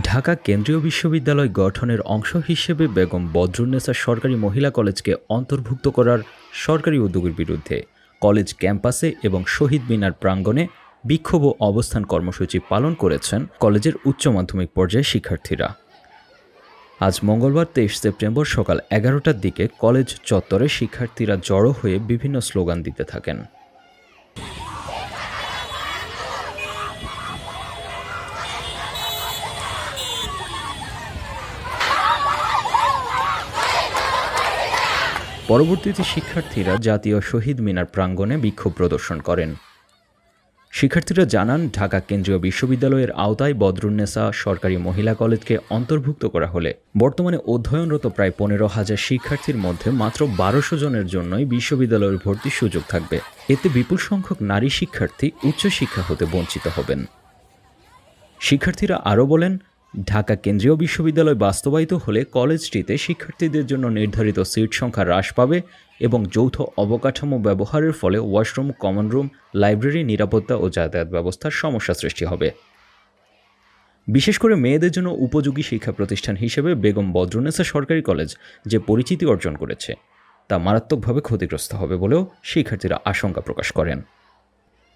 ঢাকা কেন্দ্রীয় বিশ্ববিদ্যালয় গঠনের অংশ হিসেবে বেগম বদরুন্নেসা সরকারি মহিলা কলেজকে অন্তর্ভুক্ত করার সরকারি উদ্যোগের বিরুদ্ধে কলেজ ক্যাম্পাসে এবং শহীদ মিনার প্রাঙ্গণে বিক্ষোভ ও অবস্থান কর্মসূচি পালন করেছেন কলেজের উচ্চ মাধ্যমিক পর্যায়ের শিক্ষার্থীরা। আজ মঙ্গলবার তেইশ সেপ্টেম্বর সকাল এগারোটার দিকে কলেজ চত্বরে শিক্ষার্থীরা জড়ো হয়ে বিভিন্ন স্লোগান দিতে থাকেন। পরবর্তীতে শিক্ষার্থীরা জাতীয় শহীদ মিনার প্রাঙ্গণে বিক্ষোভ প্রদর্শন করেন। শিক্ষার্থীরা জানান, ঢাকা কেন্দ্রীয় বিশ্ববিদ্যালয়ের আওতায় বদরুন্নেসা সরকারি মহিলা কলেজকে অন্তর্ভুক্ত করা হলে বর্তমানে অধ্যয়নরত প্রায় পনেরো হাজার শিক্ষার্থীর মধ্যে মাত্র বারোশো জনের জন্যই বিশ্ববিদ্যালয়ের ভর্তির সুযোগ থাকবে। এতে বিপুল সংখ্যক নারী শিক্ষার্থী উচ্চশিক্ষা হতে বঞ্চিত হবেন। শিক্ষার্থীরা আরও বলেন ঢাকা কেন্দ্রীয় বিশ্ববিদ্যালয় বাস্তবায়িত হলে কলেজটিতে শিক্ষার্থীদের জন্য নির্ধারিত সিট সংখ্যা হ্রাস পাবে এবং যৌথ অবকাঠামো ব্যবহারের ফলে ওয়াশরুম, কমন রুম, লাইব্রেরি, নিরাপত্তা ও যাতায়াত ব্যবস্থার সমস্যা সৃষ্টি হবে। বিশেষ করে মেয়েদের জন্য উপযোগী শিক্ষা প্রতিষ্ঠান হিসেবে বেগম বদরুন্নেসা সরকারি কলেজ যে পরিচিতি অর্জন করেছে, তা মারাত্মকভাবে ক্ষতিগ্রস্ত হবে বলেও শিক্ষার্থীরা আশঙ্কা প্রকাশ করেন।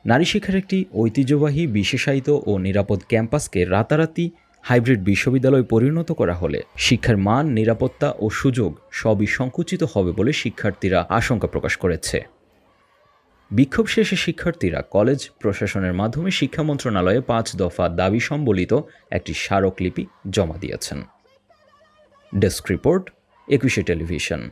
নারী শিক্ষার একটি ঐতিহ্যবাহী, বিশেষায়িত ও নিরাপদ ক্যাম্পাসকে রাতারাতি হাইব্রিড বিশ্ববিদ্যালয় পরিণত করা হলে শিক্ষার মান, নিরাপত্তা ও সুযোগ সবই সংকুচিত হবে বলে শিক্ষার্থীরা আশঙ্কা প্রকাশ করেছে। বিক্ষোভ শেষে শিক্ষার্থীরা কলেজ প্রশাসনের মাধ্যমে শিক্ষা মন্ত্রণালয়ে পাঁচ দফা দাবি সম্বলিত একটি স্মারকলিপি জমা দিয়েছেন। ডেস্ক রিপোর্ট, একুশে টেলিভিশন।